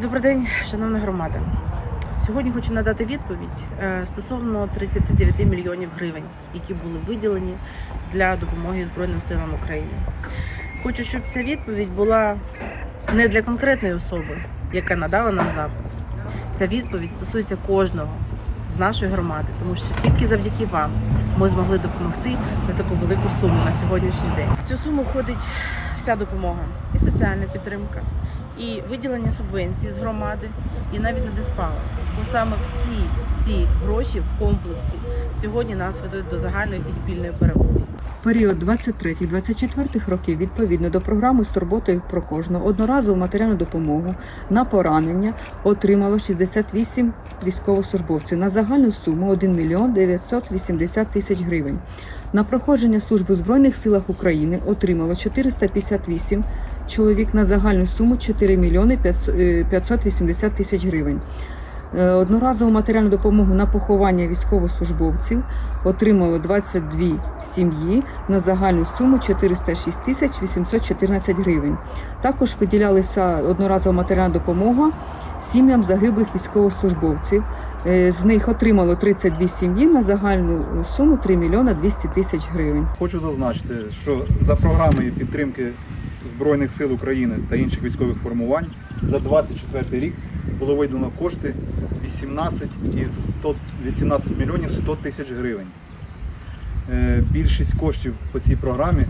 Добрий день, шановна громада. Сьогодні хочу надати відповідь е, стосовно 39 мільйонів гривень, які були виділені для допомоги Збройним силам України. Хочу, щоб ця відповідь була не для конкретної особи, яка надала нам запит. Ця відповідь стосується кожного з нашої громади, тому що тільки завдяки вам ми змогли допомогти на таку велику суму на сьогоднішній день. В цю суму входить вся допомога, і соціальна підтримка, і виділення субвенцій з громади, і навіть на диспала. Бо саме всі ці гроші в комплексі сьогодні нас ведуть до загальної і спільної перемоги. Період 23-24 років відповідно до програми з турботою про кожного одноразову матеріальну допомогу на поранення отримало 68 військовослужбовців на загальну суму 1 мільйон 980 тисяч гривень. На проходження служби в Збройних силах України отримало 458 чоловік на загальну суму 4 мільйони 580 тисяч гривень. Е, Одноразову матеріальну допомогу на поховання військовослужбовців отримало 22 сім'ї на загальну суму 406 тисяч 814 гривень. Також виділялася одноразова матеріальна допомога сім'ям загиблих військовослужбовців. Е, З них отримало 32 сім'ї на загальну суму 3 мільйона 200 тисяч гривень. Хочу зазначити, що за програмою підтримки Збройних сил України та інших військових формувань за 24 рік було виділено кошти 18 і 100, 18 мільйонів 100 тисяч гривень. Е, Більшість коштів по цій програмі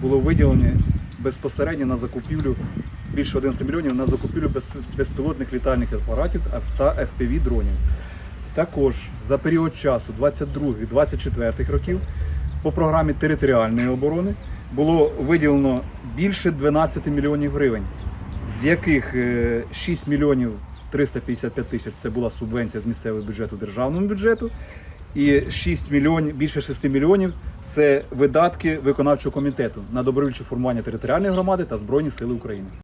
було виділені безпосередньо на закупівлю більше 11 мільйонів на закупівлю безпілотних літальних апаратів та FPV дронів. Також за період часу 22-24 років по програмі територіальної оборони було виділено більше 12 мільйонів гривень, з яких е, 6 мільйонів 355 тисяч це була субвенція з місцевого бюджету державному бюджету, і 6 мільйонів, більше 6 мільйонів це видатки виконавчого комітету на добровільче формування територіальної громади та Збройні Сили України.